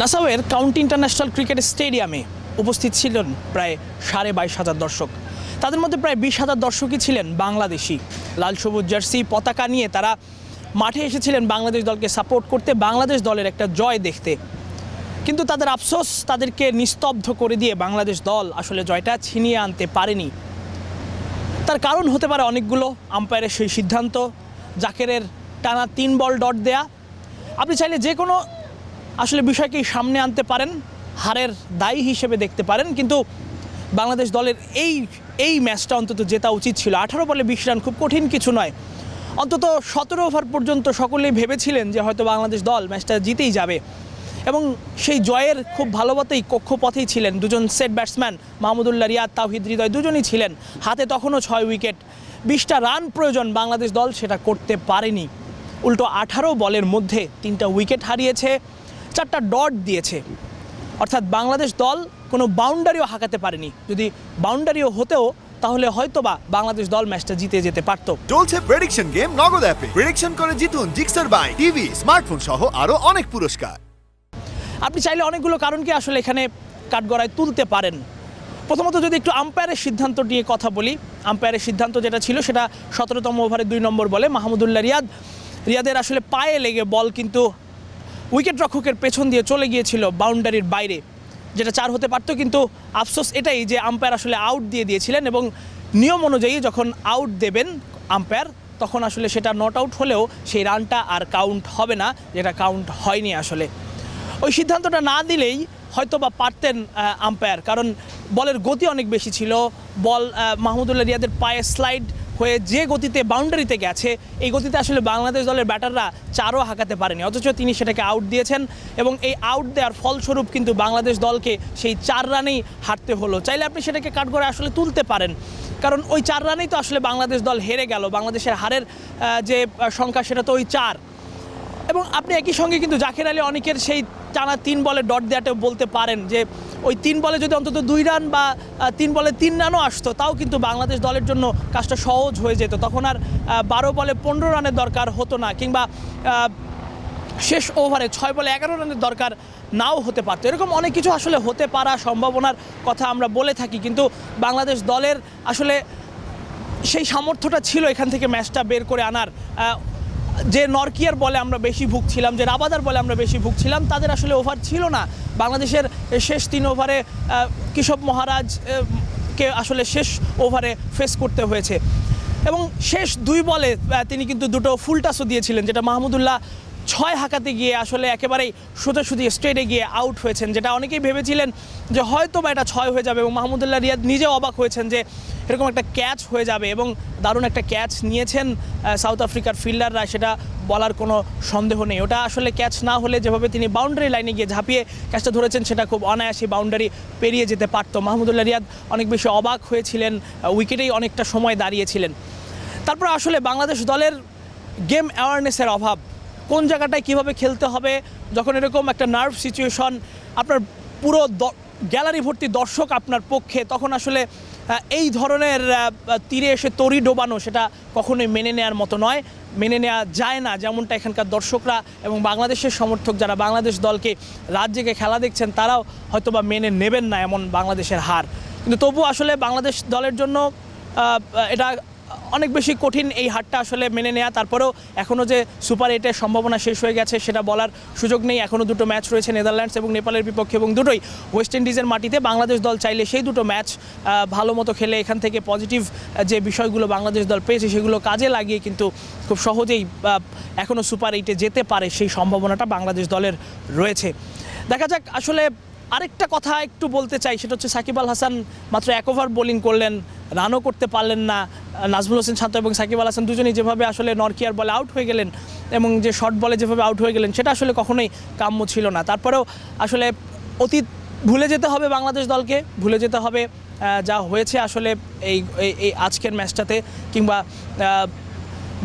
নাসাউয়ের county international cricket স্টেডিয়ামে উপস্থিত ছিলেন প্রায় সাড়ে বাইশ হাজার দর্শক। তাদের মধ্যে প্রায় বিশ হাজার দর্শকই ছিলেন বাংলাদেশি। লাল সবুজ জার্সি পতাকা নিয়ে তারা মাঠে এসেছিলেন বাংলাদেশ দলকে সাপোর্ট করতে, বাংলাদেশ দলের একটা জয় দেখতে। কিন্তু তাদের আফসোস তাদেরকে নিস্তব্ধ করে দিয়ে বাংলাদেশ দল আসলে জয়টা ছিনিয়ে আনতে পারেনি। তার কারণ হতে পারে অনেকগুলো আম্পায়ারের সেই সিদ্ধান্ত, জাকেরের টানা তিন বল ডট দেয়া। আপনি চাইলে যে কোনো আসলে বিষয়কেই সামনে আনতে পারেন, হারের দায়ী হিসেবে দেখতে পারেন, কিন্তু বাংলাদেশ দলের এই এই ম্যাচটা অন্তত জেতা উচিত ছিল। আঠারো বলে বিশ রান খুব কঠিন কিছু নয়। অন্তত সতেরো ওভার পর্যন্ত সকলেই ভেবেছিলেন যে হয়তো বাংলাদেশ দল ম্যাচটা জিতেই যাবে। এবং সেই জয়ের খুব ভালোমতেই কক্ষপথেই ছিলেন দুজন সেট ব্যাটসম্যান মাহমুদুল্লাহ রিয়াদ, তাওহিদ হৃদয় দুজনই ছিলেন। হাতে তখনও ছয় উইকেট। বিশটা রান প্রয়োজন বাংলাদেশ দল সেটা করতে পারেনি। উল্টো আঠারো বলের মধ্যে তিনটা উইকেট হারিয়েছে। চারটা ডট দিয়েছে। অর্থাৎ বাংলাদেশ দল কোনো বাউন্ডারিও হাঁকাতে পারেনি। যদি বাউন্ডারিও হতেও তাহলে হয়তোবা বাংলাদেশ দল ম্যাচটা জিতে যেতে পারতো। চলছে প্রেডিকশন গেম নগদ অ্যাপে প্রেডিকশন করে জিতুন জিক্সার বাই টিভি স্মার্টফোন সহ আরও অনেক পুরস্কার। আপনি চাইলে অনেকগুলো কারণকে আসলে এখানে কাঠগড়ায় তুলতে পারেন। প্রথমত যদি একটু আম্পায়ারের সিদ্ধান্ত নিয়ে কথা বলি। আম্পায়ারের সিদ্ধান্ত যেটা ছিল সেটা সতেরোতম ওভারে দুই নম্বর বলে মাহমুদুল্লাহ রিয়াদ। রিয়াদের আসলে পায়ে লেগে বল কিন্তু উইকেট রক্ষকের পেছন দিয়ে চলে গিয়েছিল বাউন্ডারির বাইরে। যেটা চার হতে পারতো, কিন্তু আফসোস এটাই যে আম্পায়ার আসলে আউট দিয়ে দিয়েছিলেন এবং নিয়ম অনুযায়ী যখন আউট দেবেন আম্পায়ার তখন আসলে সেটা নট আউট হলেও সেই রানটা আর কাউন্ট হবে না, যেটা কাউন্ট হয়নি আসলে। ওই সিদ্ধান্তটা না দিলেই হয়তো বা পারতেন আম্পায়ার কারণ বলের গতি অনেক বেশি ছিল, বল মাহমুদুল্লাহ রিয়াদের পায়ে স্লাইড হয়ে যে গতিতে বাউন্ডারিতে গেছে, এই গতিতে আসলে বাংলাদেশ দলের ব্যাটাররা চারও হাঁকাতে পারেনি। অথচ তিনি সেটাকে আউট দিয়েছেন এবং এই আউট দেওয়ার ফলস্বরূপ কিন্তু বাংলাদেশ দলকে সেই চার রানেই হারতে হলো। চাইলে আপনি সেটাকে কাঠগড়ে আসলে তুলতে পারেন। কারণ ওই চার রানেই তো আসলে বাংলাদেশ দল হেরে গেল। বাংলাদেশের হারের যে সংখ্যা সেটা তো ওই চার। এবং আপনি একই সঙ্গে কিন্তু জাকির আলী অনেকের সেই টানা তিন বলে ডট দেওয়াটা বলতে পারেন যে ওই তিন বলে যদি অন্তত দুই রান বা তিন বলে তিন রানও আসতো, তাও কিন্তু বাংলাদেশ দলের জন্য কাজটা সহজ হয়ে যেত। তখন আর বারো বলে পনেরো রানের দরকার হতো না কিংবা শেষ ওভারে ছয় বলে এগারো রানের দরকার নাও হতে পারতো। এরকম অনেক কিছু আসলে হতে পারা সম্ভাবনার কথা আমরা বলে থাকি, কিন্তু বাংলাদেশ দলের আসলে সেই সামর্থ্যটা ছিল এখান থেকে ম্যাচটা বের করে আনার। যে নরকিয়ার বলে আমরা বেশি ভুগছিলাম, যে রাবাদার বলে আমরা বেশি ভুগছিলাম, তাদের আসলে ওভার ছিল না। বাংলাদেশের শেষ তিন ওভারে কৃষব মহারাজ কে আসলে শেষ ওভারে ফেস করতে হয়েছে। এবং শেষ দুই বলে তিনি কিন্তু দুটো ফুল টাসও দিয়েছিলেন, যেটা মাহমুদুল্লাহ ছয় হাঁকাতে গিয়ে আসলে একেবারেই সোজাসুজি স্ট্রেটে গিয়ে আউট হয়েছেন, যেটা অনেকেই ভেবেছিলেন যে হয়তো বা এটা ছয় হয়ে যাবে এবং মাহমুদুল্লাহ রিয়াদ নিজেও অবাক হয়েছেন যে এরকম একটা ক্যাচ হয়ে যাবে এবং দারুণ একটা ক্যাচ নিয়েছেন সাউথ আফ্রিকার ফিল্ডাররা সেটা বলার কোনো সন্দেহ নেই। ওটা আসলে ক্যাচ না হলে যেভাবে তিনি বাউন্ডারি লাইনে গিয়ে ঝাঁপিয়ে ক্যাচটা ধরেছেন, সেটা খুব অনায়াসে বাউন্ডারি পেরিয়ে যেতে পারতো। মাহমুদুল্লাহ রিয়াদ অনেক বেশি অবাক হয়েছিলেন উইকেটেই অনেকটা সময় দাঁড়িয়েছিলেন। তারপর আসলে বাংলাদেশ দলের গেম অ্যাওয়ারনেসের অভাব কোন জায়গাটায় কীভাবে খেলতে হবে, যখন এরকম একটা নার্ভ সিচুয়েশন আপনার পুরো গ্যালারি ভর্তি দর্শক আপনার পক্ষে, তখন আসলে এই ধরনের তীরে এসে তরি ডোবানো সেটা কখনোই মেনে নেওয়ার মতো নয়। মেনে নেওয়া যায় না যেমনটা এখানকার দর্শকরা এবং বাংলাদেশের সমর্থক যারা বাংলাদেশ দলকে জেগে খেলা দেখছেন, তারাও হয়তোবা মেনে নেবেন না এমন বাংলাদেশের হার। কিন্তু তবু আসলে বাংলাদেশ দলের জন্য এটা অনেক বেশি কঠিন এই হারটা আসলে মেনে নেওয়া তারপরেও এখনও যে সুপার এইটের সম্ভাবনা শেষ হয়ে গেছে সেটা বলার সুযোগ নেই। এখনও দুটো ম্যাচ রয়েছে নেদারল্যান্ডস এবং নেপালের বিপক্ষে এবং দুটোই ওয়েস্ট ইন্ডিজের মাটিতে। বাংলাদেশ দল চাইলে সেই দুটো ম্যাচ ভালো মতো খেলে এখান থেকে পজিটিভ যে বিষয়গুলো বাংলাদেশ দল পেয়েছে সেগুলো কাজে লাগিয়ে কিন্তু খুব সহজেই এখনও সুপার এইটে যেতে পারে সেই সম্ভাবনাটা বাংলাদেশ দলের রয়েছে। দেখা যাক আসলে আরেকটা কথা একটু বলতে চাই, সেটা হচ্ছে সাকিব আল হাসান মাত্র এক ওভার বোলিং করলেন, রানও করতে পারলেন না। নাজমুল হোসেন শান্ত এবং সাকিব আল হাসান দুজনেই যেভাবে আসলে নরকিয়ার বলে আউট হয়ে গেলেন এবং যে শর্ট বলে যেভাবে আউট হয়ে গেলেন, সেটা আসলে কখনোই কাম্য ছিল না। তারপরেও আসলে অতীত ভুলে যেতে হবে বাংলাদেশ দলকে, ভুলে যেতে হবে যা হয়েছে আসলে এই, এই- আজকের ম্যাচটাতে কিংবা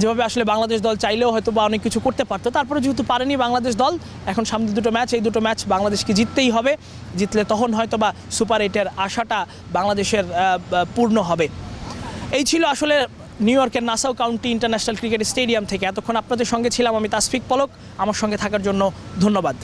যেভাবে আসলে বাংলাদেশ দল চাইলেও হয়তো বা অনেক কিছু করতে পারতো। তারপরে যেহেতু পারেনি বাংলাদেশ দল, এখন সামনে দুটো ম্যাচ, এই দুটো ম্যাচ বাংলাদেশকে জিততেই হবে। জিতলে তখন হয়তো বা সুপার এইটের আশাটা বাংলাদেশের পূর্ণ হবে। এই ছিল আসলে নিউ ইয়র্কের Nassau County International Cricket Stadium থেকে। এতক্ষণ আপনাদের সঙ্গে ছিলাম আমি তাসফিক পলক। আমার সঙ্গে থাকার জন্য ধন্যবাদ।